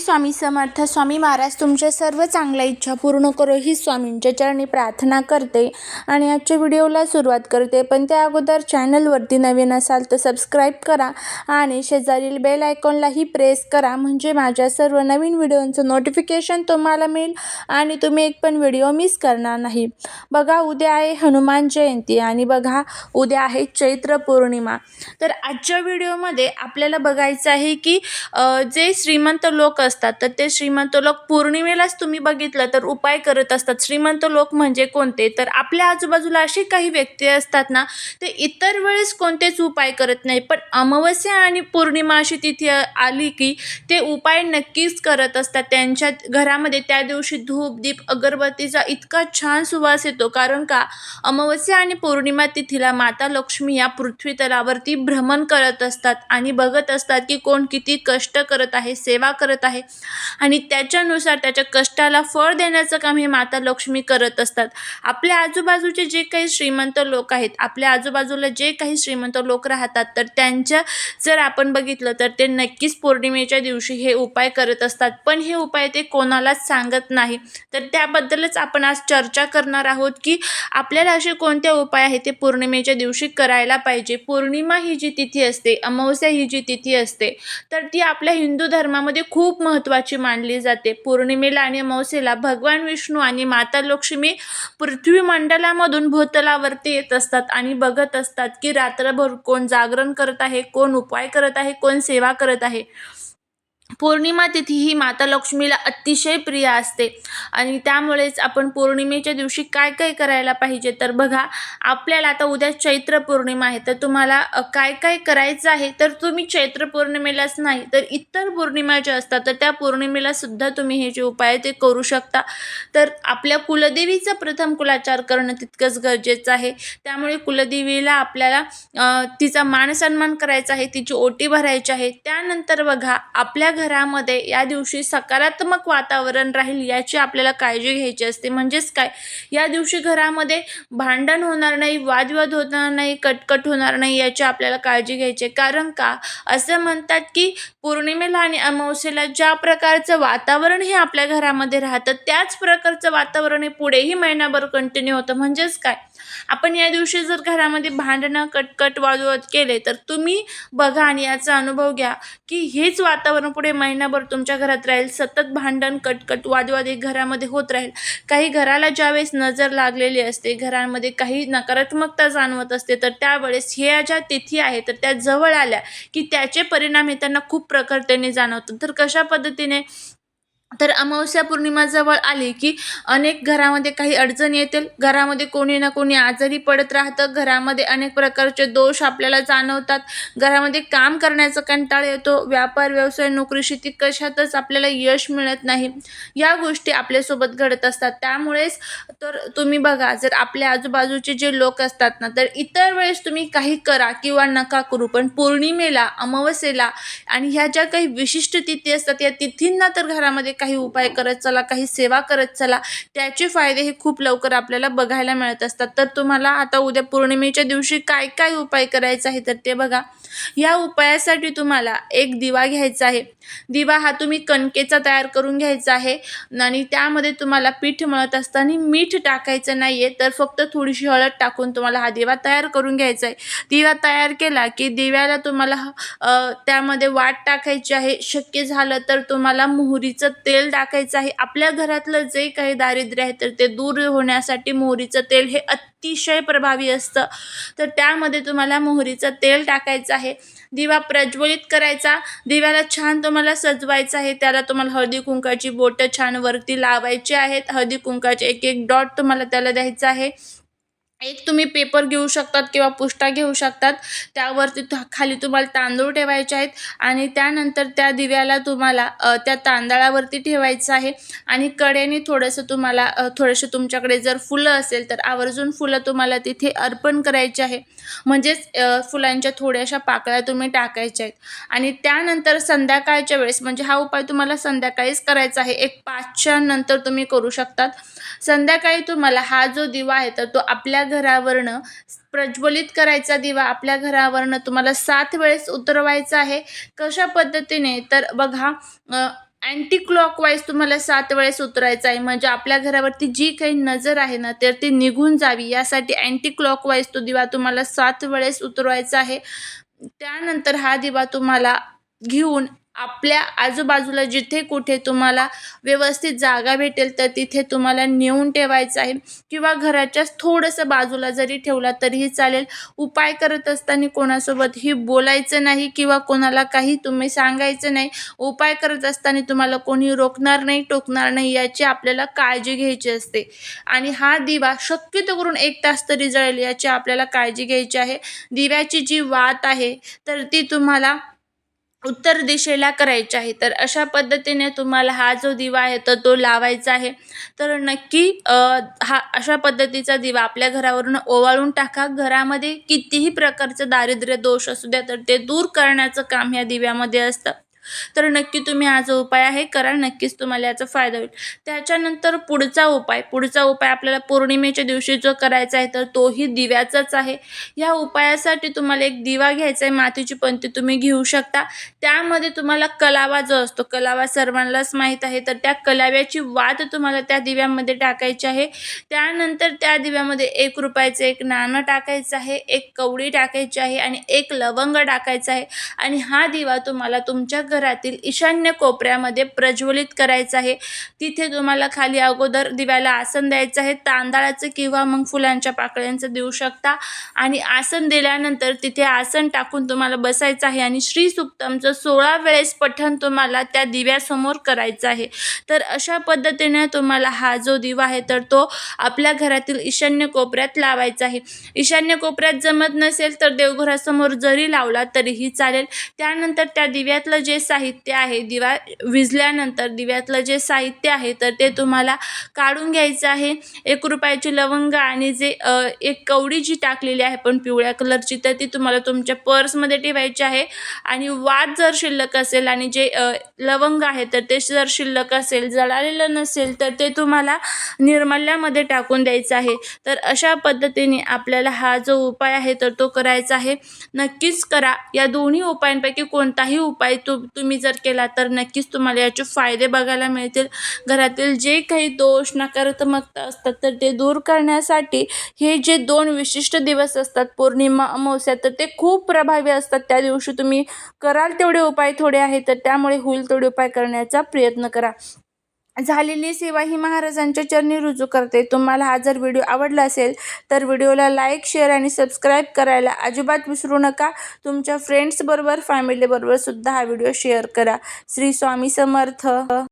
स्वामी समर्थ स्वामी महाराज तुमच्या सर्व चांगल्या इच्छा पूर्ण करो ही स्वामींच्या चरणी प्रार्थना करते आणि आजच्या व्हिडिओला सुरुवात करते. पण त्या अगोदर चॅनलवरती नवीन असाल तर सबस्क्राईब करा आणि शेजारील बेल आयकॉनलाही प्रेस करा. म्हणजे माझ्या सर्व नवीन व्हिडिओंचं नोटिफिकेशन तुम्हाला मिळेल आणि तुम्ही एक पण व्हिडिओ मिस करणार नाही. बघा उद्या आहे हनुमान जयंती आणि बघा उद्या आहे चैत्र पौर्णिमा. तर आजच्या व्हिडिओमध्ये आपल्याला बघायचं आहे की जे श्रीमंत लोक असतात तर ते श्रीमंत लोक पौर्णिमेलाच तुम्ही बघितलं तर उपाय करत असतात. श्रीमंत लोक म्हणजे कोणते? तर आपल्या आजूबाजूला अशी काही व्यक्ती असतात ना ते इतर वेळेस कोणतेच उपाय करत नाही. पण अमावस्या आणि पौर्णिमा अशी तिथे आली की ते उपाय नक्कीच करत असतात. त्यांच्या घरामध्ये त्या दिवशी धूप दीप अगरबत्तीचा इतका छान सुवास येतो. कारण का? अमावस्या आणि पौर्णिमा तिथीला माता लक्ष्मी या पृथ्वी तलावरती भ्रमण करत असतात आणि बघत असतात की कोण किती कष्ट करत आहे सेवा करत आहे. आणि त्याच्यानुसार त्याच्या कष्टाला फळ देण्याचं काम हे माता लक्ष्मी करत असतात. आपल्या आजूबाजूचे जे काही श्रीमंत लोक आहेत आपल्या आजूबाजूला जे काही श्रीमंत लोक राहतात तर त्यांच्या जर आपण बघितलं तर ते नक्कीच पौर्णिमेच्या दिवशी हे उपाय करत असतात. पण हे उपाय ते कोणालाच सांगत नाही. तर त्याबद्दलच आपण आज चर्चा करणार आहोत की आपल्याला असे कोणते उपाय आहेत ते पौर्णिमेच्या दिवशी करायला पाहिजे. पौर्णिमा ही जी तिथी असते अमावस्या ही जी तिथी असते तर ती आपल्या हिंदू धर्मामध्ये खूप महत्त्वाची मानली जाते. पौर्णिमेला आणि अमावस्येला भगवान विष्णू आणि माता लक्ष्मी पृथ्वी मंडलामधून भूतलावरती येत असतात आणि बघत असतात की रात्रभर कोण जागरण करत आहे कोण उपाय करत आहे कोण सेवा करत आहे. पौर्णिमा तिथी ही माता लक्ष्मीला अतिशय प्रिय असते. आणि त्यामुळेच आपण पौर्णिमेच्या दिवशी काय काय करायला पाहिजे? तर बघा आपल्याला आता उद्या चैत्र पौर्णिमा आहे. तर तुम्हाला काय काय करायचं आहे? तर तुम्ही चैत्र पौर्णिमेलाच नाही तर इतर पौर्णिमा ज्या असतात तर त्या पौर्णिमेला सुद्धा तुम्ही हे जे उपाय आहे ते करू शकता. तर आपल्या कुलदेवीचा प्रथम कुलाचार करणं तितकंच गरजेचं आहे. त्यामुळे कुलदेवीला आपल्याला तिचा मान सन्मान करायचा आहे तिची ओटी भरायची आहे. त्यानंतर बघा आपल्या घरामध्ये या दिवशी सकारात्मक वातावरण राहील याची आपल्याला काळजी घ्यायची असते. म्हणजेच काय? या दिवशी घरामध्ये भांडण होणार नाही वादविवाद होणार नाही कटकट होणार नाही याची आपल्याला काळजी घ्यायची आहे. कारण का? असं म्हणतात की पौर्णिमेला आणि अमावस्येला ज्या प्रकारचं वातावरण हे आपल्या घरामध्ये राहतं त्याच प्रकारचं वातावरण हे पुढेही महिनाभर कंटिन्यू होतं. म्हणजेच काय? आपण या दिवशी जर घरामध्ये भांडणं कटकट वादविवाद केले तर तुम्ही बघा आणि याचा अनुभव घ्या की हेच वातावरण पुढे महिनाभर तुमच्या घरात राहील. सतत भांडण कटकट वादवाद एक घरामध्ये होत राहील. काही घराला ज्यावेळेस नजर लागलेली असते घरांमध्ये काही नकारात्मकता जाणवत असते तर त्यावेळेस ह्या ज्या तिथी आहे तर त्या जवळ आल्या की त्याचे परिणाम हे त्यांना खूप प्रखरतेने जाणवतात. तर कशा पद्धतीने तर अमावस्या पौर्णिमा जवळ आली की अनेक घरामध्ये काही अडचणी येतील. घरामध्ये कोणी ना कोणी आजारी पडत राहतं. घरामध्ये अनेक प्रकारचे दोष आपल्याला जाणवतात. घरामध्ये काम करण्याचा कंटाळा येतो. व्यापार व्यवसाय नोकरी शेती कशातच आपल्याला यश मिळत नाही. या गोष्टी आपल्यासोबत घडत असतात. त्यामुळेच तर तुम्ही बघा जर आपल्या आजूबाजूचे जे लोक असतात ना तर इतर वेळेस तुम्ही काही करा किंवा नका करू पण पौर्णिमेला अमावस्येला आणि ह्या ज्या काही विशिष्ट तिथी असतात या तिथींना तर घरामध्ये काही उपाय करत चला काही सेवा करत चला त्याचे फायदे हे खूप लवकर आपल्याला बघायला मिळत असतात. तर तुम्हाला आता उद्या पौर्णिमेच्या दिवशी काय काय उपाय करायचा आहे तर ते बघा. या उपायासाठी तुम्हाला एक दिवा घ्यायचा आहे. दिवा हा तुम्ही कणकेचा तयार करून घ्यायचा आहे आणि त्यामध्ये तुम्हाला पीठ मळत असताना मीठ टाकायचं नाही आहे तर फक्त थोडीशी हळद टाकून तुम्हाला हा दिवा तयार करून घ्यायचा आहे. दिवा तयार केला की दिव्याला तुम्हाला त्यामध्ये वाट टाकायची आहे. शक्य झालं तर तुम्हाला मोहरीचं तेल टाकायचं आहे. आपल्या घरातलं जे काही दारिद्र्य आहे तर ते दूर होण्यासाठी मोहरीचं तेल हे अतिशय प्रभावी असतं. तर त्यामध्ये तुम्हाला मोहरीचं तेल टाकायचं आहे. दिवा प्रज्वलित करायचा. दिव्याला छान तुम्हाला सजवायचं आहे. त्याला तुम्हाला हळदी कुंकाची बोटं छान वरती लावायची आहेत. हळदी कुंकाचे एक एक डॉट तुम्हाला त्याला द्यायचं आहे. एक तुम्ही पेपर घेऊ शकतात किंवा पुष्टा घेऊ शकतात. त्यावरती खाली तुम्हाला तांदूळ ठेवायचे आहेत आणि त्यानंतर त्या दिव्याला तुम्हाला त्या तांदळावरती ठेवायचं आहे. आणि कडेने थोडंसं तुम्हाला थोडेसे तुमच्याकडे जर फुलं असेल तर आवर्जून फुलं तुम्हाला तिथे अर्पण करायची आहे. म्हणजेच फुलांच्या थोड्याशा पाकळ्या तुम्ही टाकायच्या आहेत. आणि त्यानंतर संध्याकाळच्या वेळेस म्हणजे हा उपाय तुम्हाला संध्याकाळीच करायचा आहे. एक पाचच्या नंतर तुम्ही करू शकतात. संध्याकाळी तुम्हाला हा जो दिवा आहे तर तो आपल्या घरावरनं प्रज्वलित करायचा दिवा आपल्या घरावरनं तुम्हाला सात वेळेस उतरवायचा आहे. कशा पद्धतीने? तर बघा अँटी क्लॉकवाईज तुम्हाला सात वेळेस उतरायचं आहे. म्हणजे आपल्या घरावरती जी काही नजर आहे ना तर ती निघून जावी. यासाठी अँटी क्लॉकवाईज तो दिवा तुम्हाला सात वेळेस उतरवायचा आहे. त्यानंतर हा दिवा तुम्हाला घेऊन आपल्या आजूबाजूला जिथे कुठे तुम्हाला व्यवस्थित जागा भेटेल तर तिथे तुम्हाला नेऊन ठेवायचं आहे. किंवा घराच्याच थोडंसं बाजूला जरी ठेवला तरीही चालेल. उपाय करत असताना कोणासोबतही बोलायचं नाही किंवा कोणाला काही तुम्ही सांगायचं नाही. उपाय करत असताना तुम्हाला कोणी रोखणार नाही टोकणार नाही याची आपल्याला काळजी घ्यायची असते. आणि हा दिवा शक्यतो करून एक तास तरी जळेल याची आपल्याला काळजी घ्यायची आहे. दिव्याची जी वात आहे तर ती तुम्हाला उत्तर दिशेला करायचे आहे. तर अशा पद्धतीने तुम्हाला हा जो दिवा आहे तर तो लावायचा आहे. तर नक्की हा अशा पद्धतीचा दिवा आपल्या घरावरून ओवाळून टाका. घरामध्ये कितीही प्रकारचं दारिद्र्य दोष असू द्या तर ते दूर करण्याचं काम ह्या दिव्यामध्ये असतं. तर नक्की तुम्ही हा जो उपाय आहे करा नक्कीच तुम्हाला याचा फायदा होईल. त्याच्यानंतर पुढचा उपाय पुढचा उपाय आपल्याला पौर्णिमेच्या दिवशी जो करायचा आहे तर तोही दिव्याचाच आहे. ह्या उपायासाठी तुम्हाला एक दिवा घ्यायचा आहे मातीची पंती तुम्ही घेऊ शकता. त्यामध्ये तुम्हाला कलावा जो असतो कलावा सर्वांनाच माहीत आहे तर त्या कलाव्याची वात तुम्हाला त्या दिव्यामध्ये टाकायची आहे. त्यानंतर त्या दिव्यामध्ये एक रुपयाचं एक नाणं टाकायचं आहे एक कवडी टाकायची आहे आणि एक लवंग टाकायचं आहे. आणि हा दिवा तुम्हाला तुमच्या घरातील ईशान्य कोपऱ्यामध्ये प्रज्वलित करायचं आहे. तिथे तुम्हाला खाली अगोदर दिव्याला आसन द्यायचं आहे. तांदळाचं किंवा मग फुलांच्या पाकळ्यांचं देऊ शकता. आणि आसन दिल्यानंतर तिथे आसन टाकून तुम्हाला बसायचं आहे. आणि श्री सुक्तमचं सोळा वेळेस पठण तुम्हाला त्या दिव्यासमोर करायचं आहे. तर अशा पद्धतीने तुम्हाला हा जो दिवा आहे तर तो आपल्या घरातील ईशान्य कोपऱ्यात लावायचा आहे. ईशान्य कोपऱ्यात जमत नसेल तर देवघरासमोर जरी लावला तरीही चालेल. त्यानंतर त्या दिव्यातलं जे साहित्य आहे दिवा विझल्यानंतर दिव्यातलं जे साहित्य आहे तर ते तुम्हाला काढून घ्यायचं आहे. एक रुपयाची लवंग आणि जे एक कवडी जी टाकलेली आहे पण पिवळ्या कलरची तर ती तुम्हाला तुमच्या पर्समध्ये ठेवायची आहे. आणि वाद जर शिल्लक असेल आणि जे लवंग आहे तर ते जर शिल्लक असेल जळालेलं नसेल तर ते तुम्हाला निर्मल्यामध्ये टाकून द्यायचं आहे. तर अशा पद्धतीने आपल्याला हा जो उपाय आहे तर तो करायचा आहे. नक्कीच करा. या दोन्ही उपायांपैकी कोणताही उपाय तु तुम्ही जर केला तर नक्कीच तुम्हाला याचे फायदे बघायला मिळतील. घरातील जे काही दोष नकारात्मकता असतात तर ते दूर करण्यासाठी हे जे दोन विशिष्ट दिवस असतात पौर्णिमा अमावस्या तर ते खूप प्रभावी असतात. त्या दिवशी तुम्ही कराल तेवढे उपाय थोडे आहेत तर त्यामुळे होईल तेवढे उपाय करण्याचा प्रयत्न करा. झालेली सेवा ही महाराजांच्या चरणी रुजू करते. तुम्हाला हा जर व्हिडिओ आवडला असेल तर व्हिडिओला लाईक शेअर आणि सबस्क्राईब करायला अजिबात विसरू नका. तुमच्या फ्रेंड्सबरोबर फॅमिलीबरोबर सुद्धा हा व्हिडिओ शेअर करा. श्री स्वामी समर्थ.